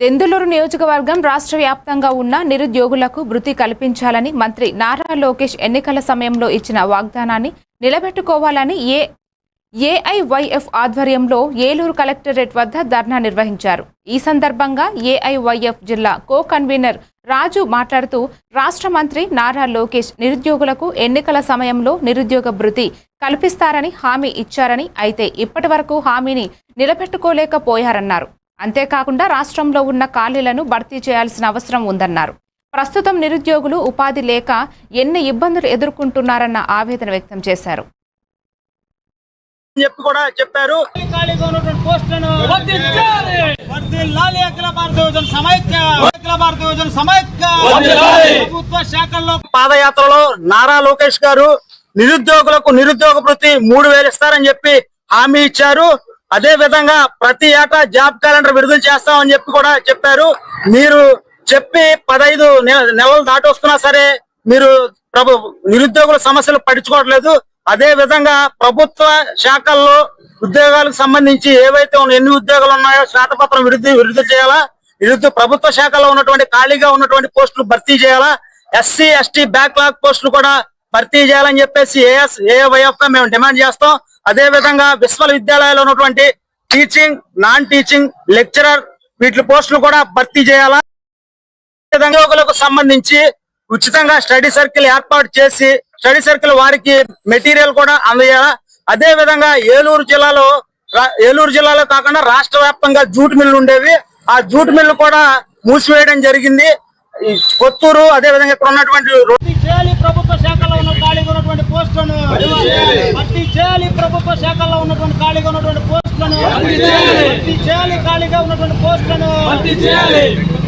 దెందులూరు నియోజకవర్గం రాష్ట్ర వ్యాప్తంగా ఉన్న నిరుద్యోగులకు వృత్తి కల్పించాలని మంత్రి నారా లోకేష్ ఎన్నికల సమయంలో ఇచ్చిన వాగ్దానాన్ని నిలబెట్టుకోవాలని ఏ ఏఐవైఎఫ్ ఆధ్వర్యంలో ఏలూరు కలెక్టరేట్ వద్ద ధర్నా నిర్వహించారు. ఈ సందర్భంగా ఏఐవైఎఫ్ జిల్లా కో కన్వీనర్ రాజు మాట్లాడుతూ రాష్ట్ర మంత్రి నారా లోకేష్ నిరుద్యోగులకు ఎన్నికల సమయంలో నిరుద్యోగ భృతి కల్పిస్తారని హామీ ఇచ్చారని అయితే ఇప్పటి వరకు హామీని నిలబెట్టుకోలేకపోయారన్నారు. అంతేకాకుండా రాష్ట్రంలో ఉన్న ఖాళీలను భర్తీ చేయాల్సిన అవసరం ఉందన్నారు. ప్రస్తుతం నిరుద్యోగులు ఉపాధి లేక ఎన్ని ఇబ్బందులు ఎదుర్కొంటున్నారన్న ఆవేదన వ్యక్తం చేశారు. చెప్పి కూడా చెప్పారు. ప్రభుత్వ శాఖల్లో పాదయాత్రలో నారా లోకేష్ గారు నిరుద్యోగులకు నిరుద్యోగ ప్రతి మూడు వేలు ఇస్తారని చెప్పి హామీ ఇచ్చారు. అదే విధంగా ప్రతి ఏటా జాబ్ క్యాలెండర్ విడుదల చేస్తామని చెప్పి కూడా చెప్పారు. మీరు చెప్పి పదహైదు నెలలు దాటొస్తున్నా సరే మీరు ప్రభు నిరుద్యోగుల సమస్యలు పట్టించుకోవట్లేదు. అదే విధంగా ప్రభుత్వ శాఖల్లో ఉద్యోగాలకు సంబంధించి ఏవైతే ఎన్ని ఉద్యోగాలు ఉన్నాయో శ్వేతపత్రం విడుదల విడుదల చేయాలా? నిరుద్యోగ ప్రభుత్వ శాఖలో ఉన్నటువంటి ఖాళీగా ఉన్నటువంటి పోస్టులు భర్తీ చేయాలా? ఎస్సీ ఎస్టీ బ్యాక్లాగ్ పోస్టులు కూడా భర్తీ చేయాలని చెప్పేసి ఏఎస్ ఏవైఎఫ్గా మేము డిమాండ్ చేస్తాం. అదే విధంగా విశ్వవిద్యాలయాల్లో ఉన్నటువంటి టీచింగ్ నాన్ టీచింగ్ లెక్చరర్ వీటి పోస్టులు కూడా భర్తీ చేయాలా? ఉద్యోగులకు సంబంధించి ఉచితంగా స్టడీ సర్కిల్ ఏర్పాటు చేసి స్టడీ సర్కిల్ వారికి మెటీరియల్ కూడా అందజేయాలా అదే విధంగా ఏలూరు జిల్లాలో ఏలూరు జిల్లాలో కాకుండా రాష్ట్ర వ్యాప్తంగా జూట్ మిల్లు ఉండేవి. ఆ జూట్ మిల్లు కూడా మూసివేయడం జరిగింది. ఈ కొత్తూరు అదే విధంగా ఇక్కడ ఉన్నటువంటి రో- భర్తీ చేయాలి. ప్రభుత్వ శాఖల్లో ఉన్న ఖాళీగా ఉన్నటువంటి పోస్టులను భర్తీ చేయాలి. ఉన్నటువంటి ఖాళీగా ఉన్నటువంటి పోస్టులను భర్తీ చేయాలి ఖాళీగా ఉన్నటువంటి పోస్టులను